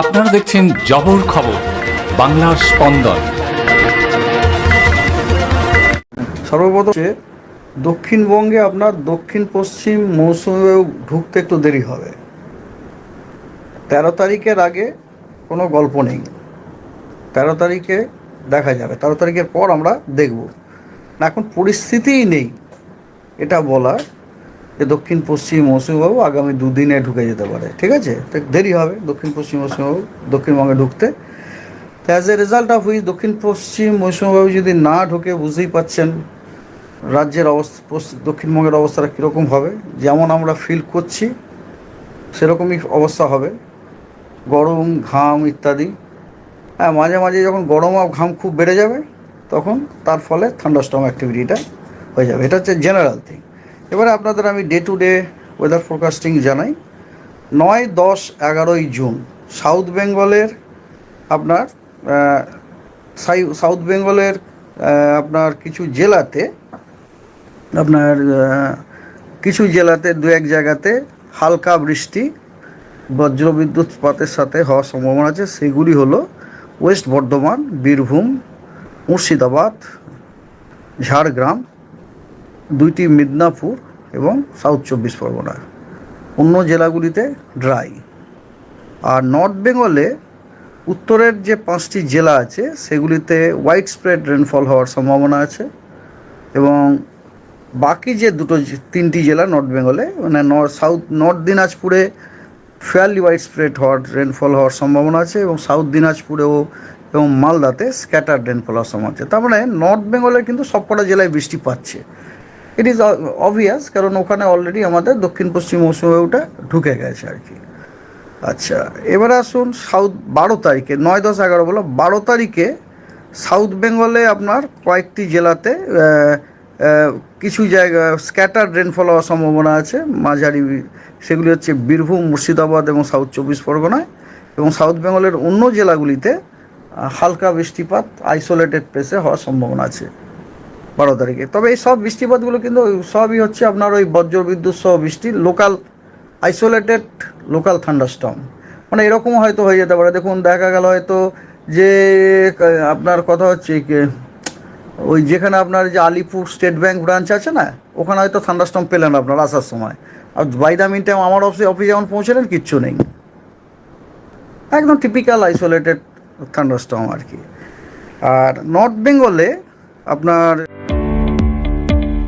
আপনারা দেখছেন জবর খবর, বাংলার স্পন্দন। সর্বপ্রথম দক্ষিণবঙ্গে আপনার দক্ষিণ পশ্চিম মৌসুমী বায়ু ঢুকতে একটু দেরি হবে। তেরো তারিখের আগে কোনো গল্প নেই। তেরো তারিখে দেখা যাবে। তেরো তারিখের পর আমরা দেখব। এখন পরিস্থিতিই নেই, এটা বলা যে দক্ষিণ পশ্চিম মৌসুমী বায়ু আগামী দুদিনে ঢুকে যেতে পারে, ঠিক আছে? তো দেরি হবে দক্ষিণ পশ্চিম মৌসুমী বায়ু দক্ষিণবঙ্গে ঢুকতে। তো as a result of which দক্ষিণ পশ্চিম মৌসুমী বায়ু যদি না ঢুকে বুঝতেই পাচ্ছেন রাজ্যের অবস্থা দক্ষিণবঙ্গের অবস্থাটা কীরকম হবে, যেমন আমরা ফিল করছি, সেরকমই অবস্থা হবে। গরম, ঘাম ইত্যাদি। হ্যাঁ মাঝে মাঝে যখন গরম আর ঘাম খুব বেড়ে যাবে, তখন তার ফলে থান্ডারস্টর্ম অ্যাক্টিভিটিটা হয়ে যাবে। এটা হচ্ছে জেনারেল থিং এবারে আপনাদের আমি day to day weather forecasting জানাই। নয়, দশ, এগারোই জুন, সাউথ বেঙ্গলের আপনার সাউথ বেঙ্গলের আপনার কিছু জেলাতে, আপনার কিছু জেলাতে দু এক জায়গাতে হালকা বৃষ্টি বজ্রবিদ্যুৎপাতের সাথে হওয়ার সম্ভাবনা আছে। সেগুলি হলো ওয়েস্ট বর্ধমান, বীরভূম, মুর্শিদাবাদ, ঝাড়গ্রাম দুইটি মিদনাপুর এবং সাউথ চব্বিশ পরগনা। অন্য জেলাগুলিতে ড্রাই। আর নর্থ বেঙ্গলে উত্তরের যে পাঁচটি জেলা আছে, সেগুলিতে হোয়াইট স্প্রেড রেনফল হওয়ার সম্ভাবনা আছে এবং বাকি যে দুটো তিনটি জেলা নর্থ বেঙ্গলে মানে নর্থ সাউথ, নর্থ দিনাজপুরে ফেয়ারলি হোয়াইট স্প্রেড হওয়ার রেনফল হওয়ার সম্ভাবনা আছে এবং সাউথ দিনাজপুরেও এবং মালদাতে স্ক্যাটার রেনফল হওয়ার সম্ভাবনা আছে। তার মানে নর্থ বেঙ্গলে কিন্তু সবকটা জেলায় বৃষ্টি পাচ্ছে ইট ইজ অবভিয়াস কারণ ওখানে অলরেডি আমাদের দক্ষিণ পশ্চিম মৌসুমে ওটা ঢুকে গেছে আর কি। আচ্ছা এবার আসুন সাউথ বারো তারিখে, নয় দশ এগারো বলো, বারো তারিখে সাউথ বেঙ্গলে আপনার কয়েকটি জেলাতে কিছু জায়গা, স্ক্যাটার রেনফল হওয়ার সম্ভাবনা আছে। মাঝারি সেগুলি হচ্ছে বীরভূম, মুর্শিদাবাদ এবং সাউথ চব্বিশ পরগনায়। এবং সাউথ বেঙ্গলের অন্য জেলাগুলিতে হালকা বৃষ্টিপাত আইসোলেটেড প্লেসে হওয়ার সম্ভাবনা আছে। বারো তারিখে। তবে এই সব বৃষ্টিপাতগুলো কিন্তু সবই হচ্ছে আপনার ওই বজ্র বিদ্যুৎ সহ বৃষ্টি লোকাল আইসোলেটেড লোকাল থান্ডারস্টর্ম মানে এরকম হয়তো হয়ে যেতে পারে। দেখুন, দেখা গেল হয়তো যে, আপনার কথা হচ্ছে ওই যেখানে আপনার যে আলিপুর স্টেট ব্যাংক ব্রাঞ্চ আছে না, ওখানে হয়তো থান্ডারস্টর্ম পেলেন আপনার আসার সময়। আর বাই দা মিন টাইম আমার অফিসে অফিসে যেমন পৌঁছলেন, কিচ্ছু নেই। একদম টিপিক্যাল আইসোলেটেড থান্ডারস্টর্ম আর কি। আর নর্থ বেঙ্গলে আপনার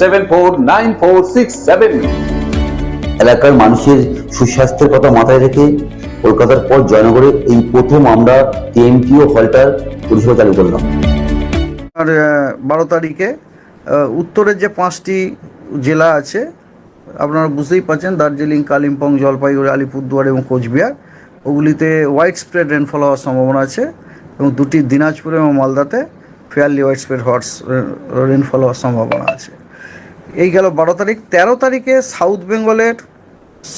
seven four nine four six seven এলাকার মানুষের সুস্বাস্থ্যের কথা মাথায় রেখে কলকাতার পর জয়নগরে এই প্রথম আমরা কেএমটিও হলটার পরিষেবা চালু করলাম। আর বারো তারিখে উত্তরের যে পাঁচটি জেলা আছে আপনারা বুঝতেই পারছেন দার্জিলিং কালিম্পং জলপাইগুড়ি আলিপুরদুয়ার এবং কোচবিহার ওগুলিতে হোয়াইট স্প্রেড রেনফল হওয়ার সম্ভাবনা আছে এবং দুটি দিনাজপুর এবং মালদাতে ফেয়ারলি হোয়াইট স্প্রেড হওয়ার রেনফল হওয়ার সম্ভাবনা আছে। এই গেল বারো তারিখ। তেরো তারিখে সাউথ বেঙ্গলের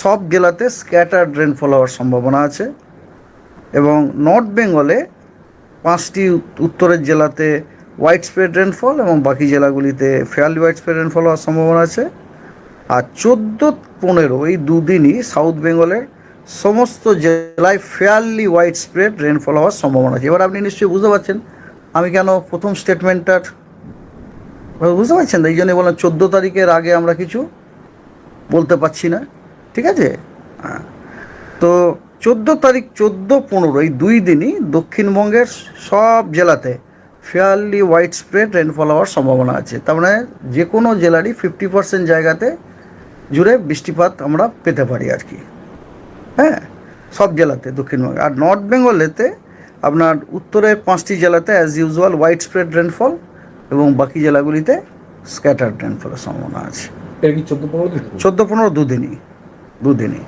সব জেলাতে স্ক্যাটার্ড রেনফল হওয়ার সম্ভাবনা আছে এবং নর্থ বেঙ্গলে পাঁচটি উত্তরের জেলাতে হোয়াইট স্প্রেড রেনফল এবং বাকি জেলাগুলিতে ফেয়ারলি হোয়াইট স্প্রেড রেনফল হওয়ার সম্ভাবনা আছে। আর চোদ্দ পনেরো এই দুদিনই সাউথ বেঙ্গলের সমস্ত জেলায় ফেয়ারলি হোয়াইট স্প্রেড রেনফল হওয়ার সম্ভাবনা আছে। এবার আপনি নিশ্চয়ই বুঝতে পারছেন আমি কেন প্রথম স্টেটমেন্টটার বুঝতে পারছেন এই জন্য বললাম চোদ্দ তারিখের আগে আমরা কিছু বলতে পারছি না। ঠিক আছে? হ্যাঁ। তো চোদ্দ তারিখ, চোদ্দ, পনেরো, এই দুই দিনই দক্ষিণবঙ্গের সব জেলাতে ফেয়ারলি হোয়াইট স্প্রেড রেনফল হওয়ার সম্ভাবনা আছে। তার মানে যে কোনো জেলারই ফিফটি পার্সেন্ট জায়গাতে জুড়ে বৃষ্টিপাত আমরা পেতে পারি আর কি। হ্যাঁ? সব জেলাতে দক্ষিণবঙ্গে। আর নর্থ বেঙ্গলেতে আপনার উত্তরের পাঁচটি জেলাতে as usual widespread rainfall এবং বাকি জেলাগুলিতে স্ক্যাটার্ড রেনফলের সম্ভাবনা আছে। চোদ্দ পনেরো দুদিনই দুদিনই।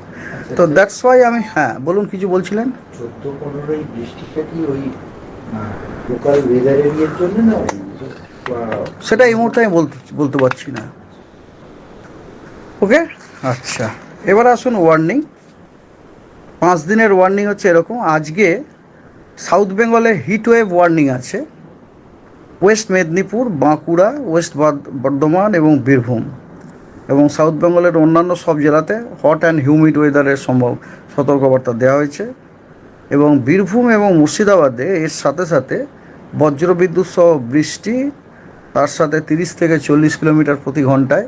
তো দ্যাটস ওয়াই আমি হ্যাঁ বলুন কিছু বলছিলেন? চোদ্দ পনেরোই বৃষ্টিটা কি ওই লোকাল ওয়েদার জন্য না সেটা এই মুহূর্তে আমি বলতে বলতে পারছি না। ওকে আচ্ছা এবার আসুন ওয়ার্নিং পাঁচ দিনের ওয়ার্নিং হচ্ছে এরকম। আজকে সাউথ বেঙ্গলে হিট ওয়েভ ওয়ার্নিং আছে। ওয়েস্ট মেদিনীপুর, বাঁকুড়া, ওয়েস্ট বর্ধমান এবং বীরভূম এবং সাউথ বেঙ্গলের অন্যান্য সব জেলাতে হট অ্যান্ড হিউমিড ওয়েদারের সম্ভব সতর্কবার্তা দেওয়া হয়েছে এবং বীরভূম এবং মুর্শিদাবাদে এর সাথে সাথে বজ্রবিদ্যুৎ সহ বৃষ্টি, তার সাথে তিরিশ থেকে চল্লিশ কিলোমিটার প্রতি ঘন্টায়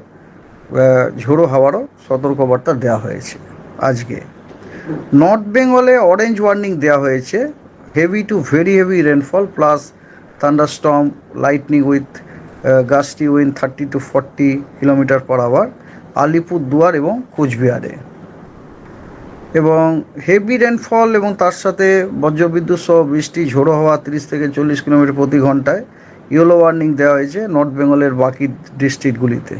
ঝোড়ো হাওয়ারও সতর্কবার্তা দেওয়া হয়েছে আজকে। নর্থ বেঙ্গলে অরেঞ্জ ওয়ার্নিং দেওয়া হয়েছে heavy to very heavy rainfall plus thunderstorm lightning with gusty wind thirty to forty kilometre per hour Alipurduar এবং কোচবিহারে। এবং হেভি রেনফল এবং তার সাথে বজ্রবিদ্যুৎ সহ বৃষ্টি, ঝোড়ো হওয়া তিরিশ থেকে চল্লিশ কিলোমিটার প্রতি ঘন্টায়। ইয়েলো ওয়ার্নিং দেওয়া হয়েছে নর্থ বেঙ্গলের বাকি ডিস্ট্রিক্টগুলিতে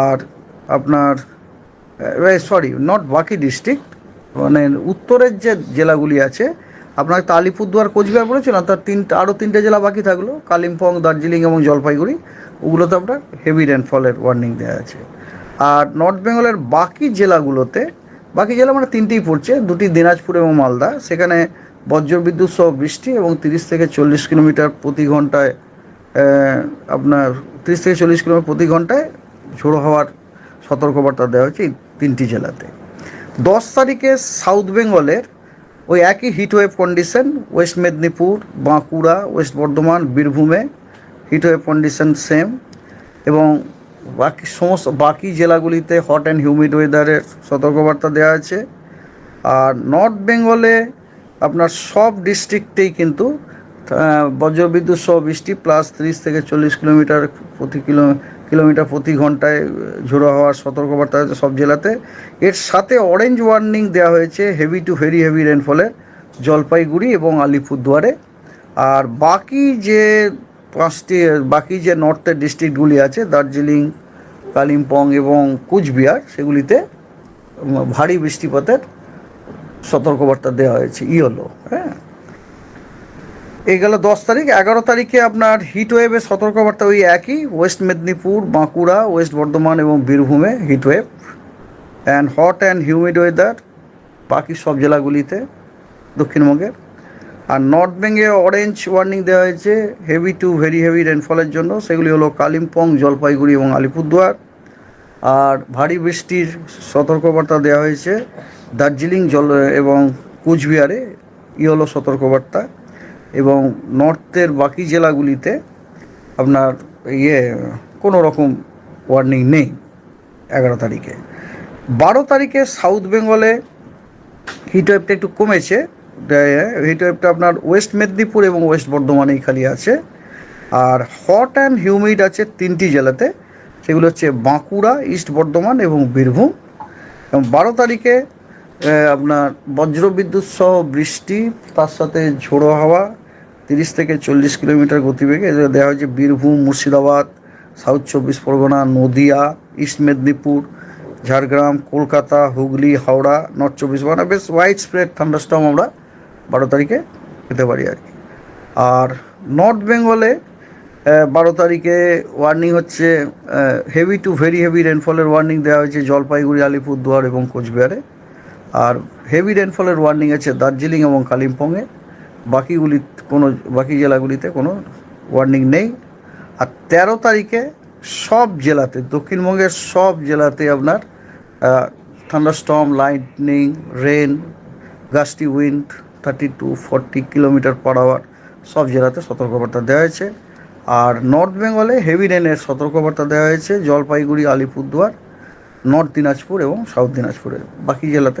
আর আপনার সরি নট বাকি ডিস্ট্রিক্ট মানে উত্তরের যে জেলাগুলি আছে আপনার আলিপুরদুয়ার কোচবিহার বলেছিলাম তার তিনটা আরও তিনটে জেলা বাকি থাকল, কালিম্পং, দার্জিলিং এবং জলপাইগুড়ি। ওগুলোতে আপনার হেভি রেনফলের ওয়ার্নিং দেওয়া আছে। আর নর্থ বেঙ্গলের বাকি জেলাগুলোতে, বাকি জেলা মানে তিনটেই পড়ছে, দুটি দিনাজপুর এবং মালদা। সেখানে বজ্রবিদ্যুৎ সহ বৃষ্টি এবং তিরিশ থেকে চল্লিশ কিলোমিটার প্রতি ঘন্টায় আপনার তিরিশ থেকে চল্লিশ কিলোমিটার প্রতি ঘন্টায় ঝোড়ো হওয়ার সতর্কবার্তা দেওয়া হয়েছে এই তিনটি জেলাতে। দশ তারিখে সাউথ বেঙ্গলের ওই একই heatwave condition west Medinipur Bankura west Bardhaman বীরভূমে হিটওয়েভ কন্ডিশন সেম এবং বাকি সমস্ত, বাকি জেলাগুলিতে হট অ্যান্ড হিউমিড ওয়েদারের সতর্কবার্তা দেওয়া আছে। আর নর্থ বেঙ্গলে আপনার সব ডিস্ট্রিক্টেই কিন্তু বজ্রবিদ্যুৎ সহ বৃষ্টি প্লাস তিরিশ থেকে চল্লিশ কিলোমিটার প্রতি কিলো কিলোমিটার প্রতি ঘন্টায় ঝোড়ো হওয়ার সতর্কবার্তা আছে সব জেলাতে। এর সাথে অরেঞ্জ ওয়ার্নিং দেওয়া হয়েছে হেভি টু ভেরি হেভি রেনফলের জলপাইগুড়ি এবং আলিপুরদুয়ারে। আর বাকি যে পাঁচটি, বাকি যে নর্থের ডিস্ট্রিক্টগুলি আছে, দার্জিলিং, কালিম্পং এবং কুচবিহার, সেগুলিতে ভারী বৃষ্টিপাতের সতর্কবার্তা দেওয়া হয়েছে, ইয়েলো হ্যাঁ। এই গেল দশ তারিখ। এগারো তারিখে আপনার হিট ওয়েভের সতর্কবার্তা ওই একই ওয়েস্ট মেদিনীপুর বাঁকুড়া ওয়েস্ট বর্ধমান এবং বীরভূমে heat wave and hot and humid weather বাকি সব জেলাগুলিতে, দক্ষিণবঙ্গের। আর নর্থ বেঙ্গে অরেঞ্জ ওয়ার্নিং দেওয়া হয়েছে হেভি টু ভেরি হেভি রেনফলের জন্য। সেগুলি হলো কালিম্পং জলপাইগুড়ি এবং আলিপুরদুয়ার আর ভারী বৃষ্টির সতর্কবার্তা দেওয়া হয়েছে দার্জিলিং জল এবং কুচবিহারে ইয়েলো সতর্কবার্তা। এবং নর্থের বাকি জেলাগুলিতে আপনার ইয়ে কোনো রকম ওয়ার্নিং নেই এগারো তারিখে। বারো তারিখে সাউথ বেঙ্গলে হিটওয়েভটা একটু কমেছে। হিটওয়েভটা আপনার ওয়েস্ট মেদিনীপুর এবং ওয়েস্ট বর্ধমানেই খালি আছে। আর হট অ্যান্ড হিউমিড আছে তিনটি জেলাতে। সেগুলো হচ্ছে বাঁকুড়া, ইস্ট বর্ধমান এবং বীরভূম। এবং বারো তারিখে আপনার বজ্রবিদ্যুৎ সহ বৃষ্টি, তার সাথে ঝোড়ো হাওয়া তিরিশ থেকে চল্লিশ কিলোমিটার গতিবেগে দেওয়া হয়েছে বীরভূম, মুর্শিদাবাদ, সাউথ চব্বিশ পরগনা, নদিয়া, ইস্ট মেদিনীপুর, ঝাড়গ্রাম, কলকাতা, হুগলি, হাওড়া, নর্থ চব্বিশ পরগনা। বেশ ওয়াইড স্প্রেড থান্ডারস্টর্ম আমরা বারো তারিখে পেতে পারি আর কি। আর নর্থ বেঙ্গলে বারো তারিখে ওয়ার্নিং হচ্ছে হেভি টু ভেরি হেভি রেনফলের ওয়ার্নিং দেওয়া হয়েছে জলপাইগুড়ি, আলিপুরদুয়ার এবং কোচবিহারে। আর হেভি রেনফলের ওয়ার্নিং আছে দার্জিলিং এবং কালিম্পংয়ে। বাকিগুলি কোনো, বাকি জেলাগুলিতে কোনো ওয়ার্নিং নেই। আর তেরো তারিখে সব জেলাতে, দক্ষিণবঙ্গের সব জেলাতে আপনার thunderstorm lightning rain gusty wind thirty to forty kilometre per hour সব জেলাতে সতর্কবার্তা দেওয়া হয়েছে। আর নর্থ বেঙ্গলে হেভি রেনের সতর্কবার্তা দেওয়া হয়েছে, জলপাইগুড়ি, আলিপুরদুয়ার নর্থ দিনাজপুর এবং সাউথ দিনাজপুরে বাকি জেলাতে